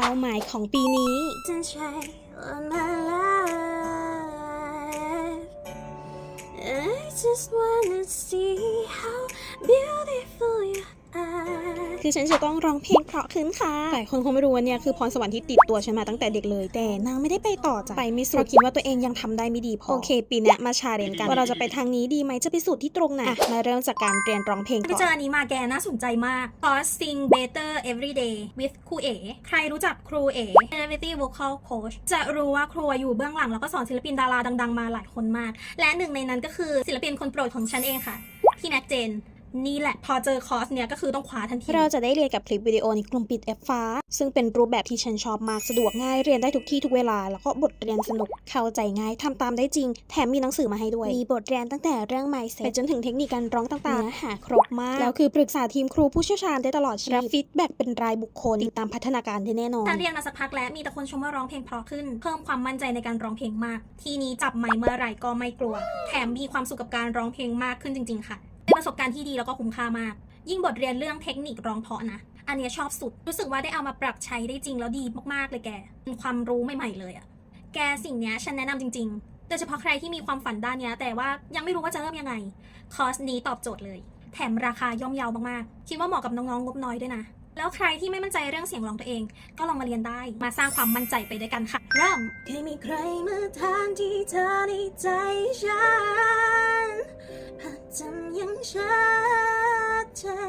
เป้าหมายของปีนี้ I just wanna see how. คือฉันจะต้องร้องเพลงเพราะขึ้นค่ะหลายคนคงไม่รู้ว่าเนี่ยคือพรสวรรค์ที่ติดตัวฉันมาตั้งแต่เด็กเลย แต่นางไม่ได้ไปต่อจ้ะไปไม่สุดเพราะคิดว่าตัวเองยังทำได้ไม่ดีพอโอเค ปีเนี้ยมาชาเรียนกันว่าเราจะไปทางนี้ดีไหมจะไปสุดที่ตรงไหนอะมาเริ่มจากการเรียนร้องเพลงไปก่อเจอนอันนี้มาแกน่าสนใจมาก Cause Sing Better Every Day with ครูเอ๋ใครรู้จักครูเอ๋ Innovative Vocal Coach จะรู้ว่าครูอยู่เบื้องหลังแล้วก็สอนศิลปินดาราดัง ๆ มาหลายคนมาก และหนึ่งในนั้นก็คือศิลปินคนโปรดของฉันเองค่ะพี่แน็กเจน นี่แหละพอเจอคอร์สเนี้ยก็คือต้องคว้าทันที เราจะได้เรียนกับคลิปวิดีโอในกลุ่มปิด F ฟ้า ซึ่งเป็นรูปแบบที่ฉันชอบมากสะดวกง่ายเรียนได้ทุกที่ทุกเวลา แล้วก็บทเรียนสนุกเข้าใจง่ายทำตามได้จริง แถมมีหนังสือมาให้ด้วย มีบทเรียนตั้งแต่เรื่อง mindset ไปจนถึงเทคนิคการร้องต่างๆเนื้อหาครบมาก แล้วคือปรึกษาทีมครูผู้เชี่ยวชาญได้ตลอดชีวิตรับฟีดแบ็กเป็นรายบุคคลติดตามพัฒนาการได้แน่นอนฉันเรียนมาสักพักแล้วมีแต่คนชมว่าร้องเพลงเพราะขึ้น เพิ่มความมั่นใจในการร้องเพลงมาก ทีนี้จับไมค์เมื่อไหร่ก็ไม่กลัว แถมมีความสุขกับการร้องเพลงมากขึ้นจริง ๆ ค่ะได้ ประสบการณ์ที่ดีแล้วก็คุ้มค่ามาก ยิ่งบทเรียนเรื่องเทคนิคร้องเพาะนะ อันเนี้ยชอบสุด รู้สึกว่าได้เอามาปรับใช้ได้จริงแล้วดีมากๆเลยแกเป็นความรู้ใหม่ๆเลยอะแกสิ่งเนี้ยฉันแนะนำจริงๆ โดยเฉพาะใครที่มีความฝันด้านเนี้ยแต่ว่ายังไม่รู้ว่าจะเริ่มยังไง คอร์สนี้ตอบโจทย์เลย แถมราคาย่อมเยาวมากๆ คิดว่าเหมาะกับน้องๆงบน้อยด้วยนะ แล้วใครที่ไม่มั่นใจเรื่องเสียงร้องตัวเอง ก็ลองมาเรียนได้ มาสร้างความมั่นใจไปด้วยกันค่ะเริ่มเคยมีใครมาทานที่เธอในใจฉัน หากทํ